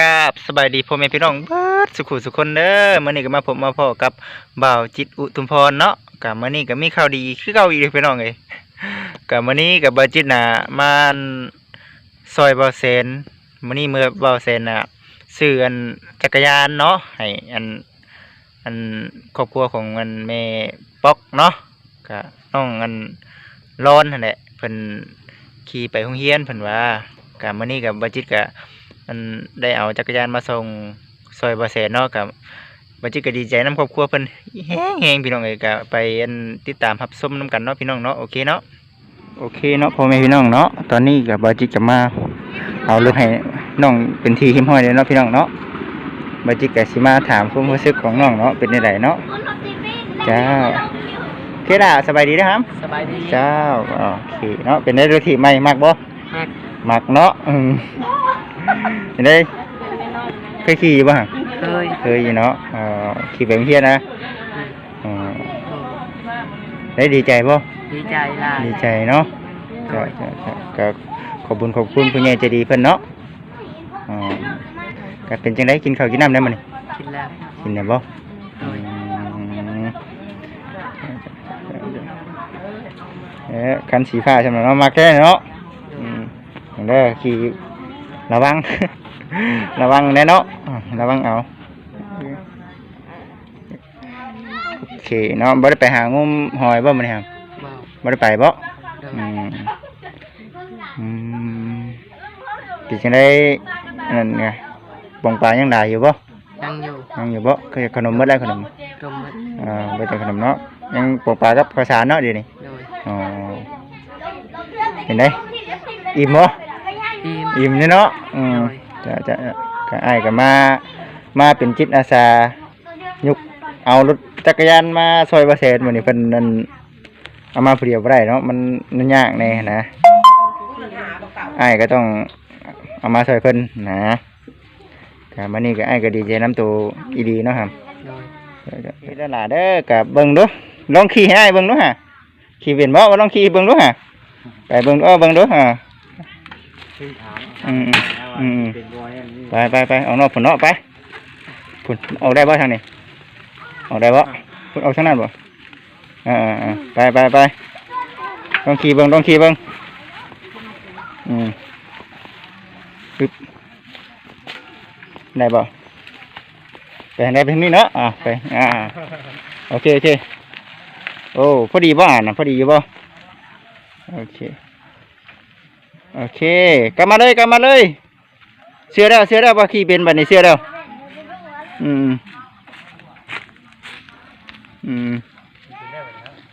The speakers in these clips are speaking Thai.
กราบสบายดีพ่อแม่พี่น้องเบิดสุขุสุขคนเด้อมื้อนี้ก็มาพบมาพ่อกับบ่าวจิตอุทุมพรเนาะก็มื้อนี้ก็มีข่าวดีคือเก่าอีกเด้อพี่น้องเอ้ยก็มื้อนี้ก็บ่าวจิตน่ะมาซอยบ่าวแสนมื้อนี้เมื่อบ่าวแสนน่ะซื้ออันจักรยานเนาะให้อันอันครอบครัวของอันแม่ป๊อกเนาะก็น้องอันร้อนนั่นแหละเพิ่นขี่ไปโรงเรียนเพิ่นว่าก็มื้อนี้ก็บ่าวจิตก็ มันได้เอาจักรยานมาส่งซอยบาเสนเนาะกับบัจิก็ดีใจน้ำครอบครัวเพิ่นแห้งแหงพี่น้องเอ้ยก็ไปอันติดตามรับชมน้ำกันเนาะพี่น้องเนาะโอเคเนาะโอเคเนาะพ่อแม่พี่น้องเนาะตอนนี้กับบาจิจะมาเอารถให้น้องเป็นทีหิมห้อยเลยเนาะพี่น้องเนาะบาจิก็สิมาถามความรู้สึกของน้องเนาะเป็นจังไดเนาะจ้าโอเคล่ะสบายดีนะครับสบายดีเจ้าโอเคเนาะเป็นได้รถที่ใหม่มากบ่มากมักเนาะอืม เห็นได้เคยขี่อยู่บ้างเคยเคยอยู่เนาะเอ่อขี่ไปโรงเรียนนะเอ่อได้ดีใจป่ะดีใจหลายดีใจเนาะก็ก็ก็ก็ขอบคุญขอบคุณผู้ใหญ่ใจดีเพิ่นเนาะอ่าก็เป็นจังไดกินข้าวกินน้ำได้มั้ยกินแล้วกินได้บ่โดยอืมเอ๊ะคันสีฟ้าใช่ไหมเนาะมาแค่เนาะอืมอย่างเด้อขี่ ระวัง ระวังแน่เนาะอ่าระวังเอาโอเคเนาะบ่ได้ไปหางมหอยบ่มื้อนี้ครับบอกบ่ได้ไปบ่โดยอืมอืมเป็นจังได๋นั่นไงปองปลายังได้อยู่บ่ยังอยู่ยังอยู่บ่คือขนมหมดแล้วขนมรวมหมดอ่าบ่แต่ขนมเนาะยังปองปลากับข้าวสารเนาะเดี๋ยวนี้โดยอ๋อเห็นได้อิ่มบ่ทีม อิ่มเนี่เนาะอืมจะจะก็อ้ก็มา มาเป็นจิตอาสายุกเอารถจักรยานมาซอยประเสริฐมื้อนี้เพิ่นนั่นเอามาผู้เดียบได้เนาะมันมันยากแน่นะไอ้ก็ต้องเอามาซอยเพิ่นนะก็มื้อนี้ก็อ้ก็ดีใจนํตัวอีดีเนาะครับโดยเฮ็ดหลาเด้อก็เบิ่งดูลองขี่ให้อ้เบิ่งดูฮะขี่เป็นบ่ลองขี่เบิ่งดูฮะไปเบิ่งดูเออเบิ่งดูฮะ ขึ้นถามอืมอืม เป็นบอยอันนี้ไปไปไปเอานอกผลนอกไปผลออกได้บ่ทางนี้ออกได้บ่พุ่นออกทางนั้นบ่อ่าอ่าอ่าไปไปไปต้องขี่เบิ่งต้องขี่เบิ่งอืมปึ๊บได้บ่ไปทางไหนไปทางนี้เนาะอ่าไปอ่าโอเคโอเคโอ้พอดีบ่อ่านนะพอดีอยู่บ่โอเค โอเคกลับมาเลยกลับมาเลย เสื้อแล้วเสื้อแล้วว่าขี่เป็นบัดนี้เสื้อแล้วอืมอืม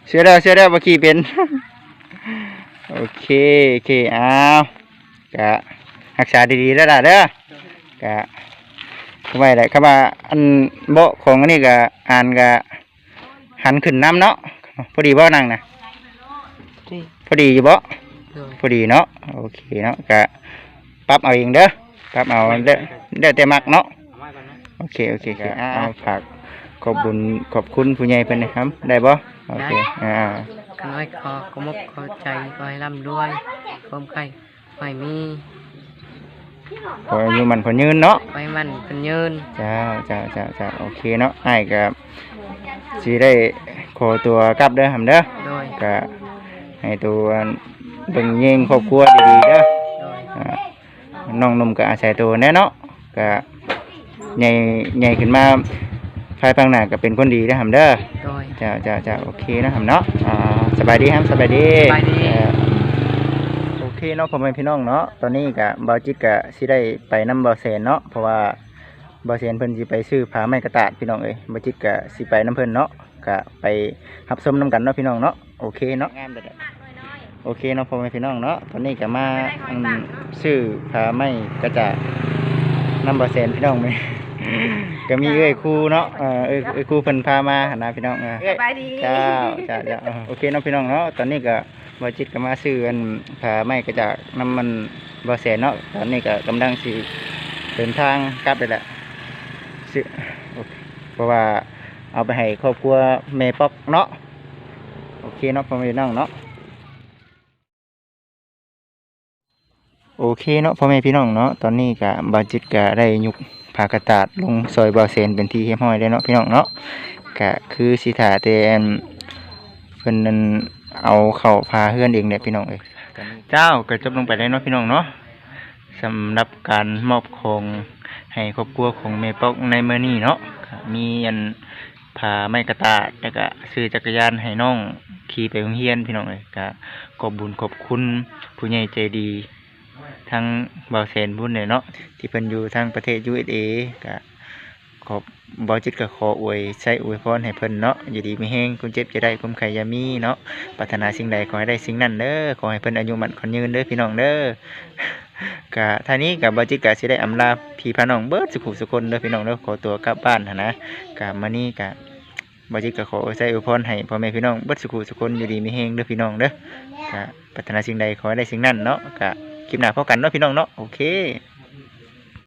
เสื้อแล้วเสื้อแล้วว่าขี่เป็นโอเคโอเคอ้าวกะรักษาดีๆแล้วล่ะเด้อกะเข้าไปได้เข้ามาอันโบะของอันนี้กะอ่านกะหันขึ้นน้ำเนาะพอดีบ่นั่งนะที่พอดีอยู่บ่โดย พอดีเนาะโอเคเนาะกะปรับเอาเองเด้อปรับเอาเด้อเด้อแต่มักเนาะเอามาก่อนนะโอเคโอเคครับเอาฝากขอบบุญขอบคุณผู้ใหญ่เพิ่นนะครับ ได้บ่โอเคอ่าขน้อยคอขมกขอใจขอให้ร่ำรวยความไข่ขอให้มีขออายุมันขอยืนเนาะขอให้มันเป็นยืนจ้าจ้าจ้าจ้าโอเคเนาะอ้ายก็สิได้ขอตัวกลับเด้อหำเด้อโดยก็ให้ตัว เบิ่งเยงครอบครัวดีๆเด้อโดยอ่าน้องหนุ่มก็อาศัยตัวแน่เนาะก็ใหญ่ใหญ่ขึ้นมาภายภาคหน้าก็เป็นคนดีเด้อหำเด้อโดย จ้าจ้าจ้าโอเคนะครับเนาะอ่าสบายดีครับสบายดีสบายดี เอ่อโอเคเนาะพ่อแม่พี่น้องเนาะตอนนี้กะบาวจิตกะสิได้ไปนำบาวแสนเนาะเพราะว่าบาวแสนเพิ่นสิไปซื้อผ้าไม้กระตาดพี่น้องเอ้ยบาวจิตกะสิไปน้ำเพิ่นเนาะกะไปรับชมน้ำกันเนาะพี่น้องเนาะโอเคเนาะงามเด้อ โอเคเนาะพ่อแม่พี่น้องเนาะตอนนี้กะมาอืมซื้อผ้าไม้กระจาดนำบาวแสนพี่น้องไหม ก็มีเอ้ยครูเนาะเออเอ้ยเอ้ยครูเพิ่นพามาหนนะพี่น้องเออสบายดีเจ้าเจ้าเจ้าเออโอเคเน้องพี่น้องเนาะตอนนี้ก็บอจิตก็มาซื้ออันผ้าไม้ก็จากน้ำมันบอแสนเนาะตอนนี้ก็กำลังสิเดินทางกลับเลยแหละซื้อโอเคเพราะว่าเอาไปให้ครอบครัวแม่ป๊อกเนาะโอเคเนาะพ่อแม่พี่น้องเนาะ โอเคเนาะพ่อแม่พี่น้องเนาะตอนนี้ก็บาจิตก็ได้ยุกผากระตาดลงซอยบาเซนเป็นที่เรียบร้อยแล้เนาะพี่น้องเนาะก็คือสิถาแต่อันเพิ่นนั้นเอาเข้าพาเฮือนเองเนี่ยพี่น้องเอ้ยเจ้าก็จบลงไปแล้เนาะพี่น้องเนาะสำหรับการมอบของให้ครอบครัวของแม่ปอกในเมื้อนี้เนาะมีอันพาไม้กระตาดแล้วก็ซื้อจักรยานให้น้องขี่ไปโรงเรียนพี่น้องเอ้ยก็ขอบบุญขอบคุณผู้ใหญ่ใจดี ทางเบาแสนบุญเนี่ยเนาะที่เพิ่นอยู่ทางประเทศ USA ก็ขอบบ่จิตก็ขออวยใช้อวยพรให้เพิ่นเนาะอยู่ดีมีแฮงคุณเจ็บจะได้คุณไขยามีเนาะปรารถนาสิ่งใดขอให้ได้สิ่งนั้นเด้อขอให้เพิ่นอายุมั่นขอนยืนเด้อพี่น้องเด้อก็ท่านี้กับบ่จิตก็สิได้อำลาพี่พี่น้องเบิดสุขุสุคนเด้อพี่น้องเด้อขอตัวกลับบ้านนะก็มื้อนี้ก็บ่จิตก็ขอใช้อวยพรให้พ่อแม่พี่น้องเบิดสุขุสุคนอยู่ดีมีแฮงเด้อพี่น้องเด้อก็ปรารถนาสิ่งใดขอให้ได้สิ่งนั้นเนาะก็ คลิปหน้าพบกันเนาะพี่น้องเนาะโอเค